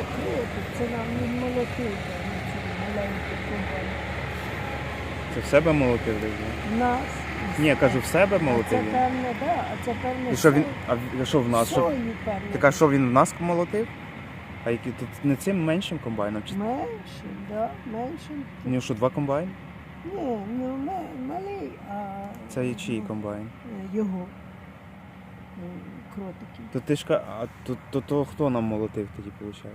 Це це нам не це маленький комбайн. Це в себе молотив десь? да? Нас. Ні, кажу, в себе це молотив. він? певне, да, а це певне І що він. А що в нас? Що... Так а що він в нас молотив? А який тут не цим меншим комбайном? Чи... Менше, да, менше. У нього що, два комбайни? Ні, не ме- малий, а Це і чий ну, комбайн? е, його е, кротики. То ти ж ка- а то, то, то хто нам молотив тоді, виходить?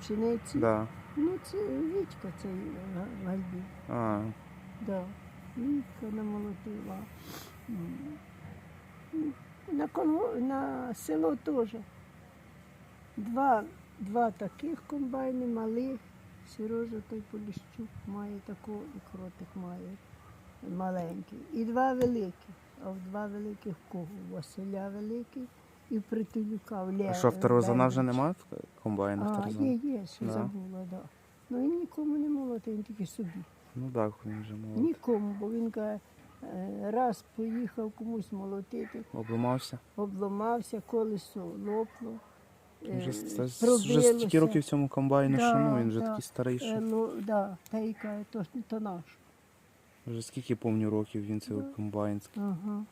Пшениці. Да. Ну, це Вітька цей Га- Гальбі. А, Да. Вітька намолотила. М. На, коло- на село теж. Два, два таких комбайни малих. Сережа той Поліщук має такого і кротик має маленький. І два великі. А в два великих кого? Василя великий і Притулюка в а що, в Тарзана вже немає комбайна в А, є, є, що Да. забула, да. Ну він нікому не молотив, він тільки собі. Ну так, він вже молотив. Нікому, бо він каже, раз поїхав комусь молотити, Обламався. обламався, колесо лопло. Е, Вже, це, вже стільки років цьому комбайну, що ну, він вже да. такий старий, Е, що Ну, да, каже, то, то наш. вже скільки помню років він цей Да. комбайн. Ага.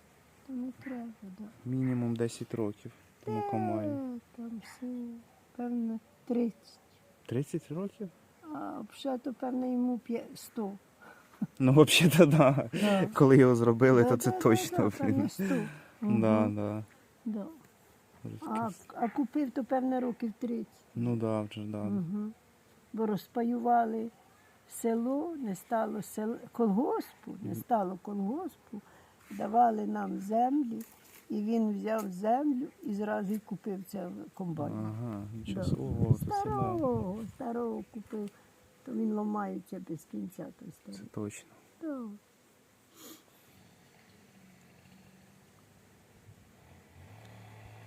То не треба, да. Мінімум 10 років тому комбайну. Е, Там все, певно, 30. 30 років? А взагалі, то певно, йому 100. Ну, взагалі, да. Да. Коли його зробили, то це да, да, точно, да, блін. Да, да. Да. А, а купив то певне років 30. Ну да, вже да. Угу. Бо розпаювали село, не стало сел... колгоспу, не стало колгоспу, давали нам землі, і він взяв землю і зразу й купив це комбайн. Ага, нічого. Да. Ого, це, це. Старого, старого купив, то він ламається без кінця той це старий. точно. Да.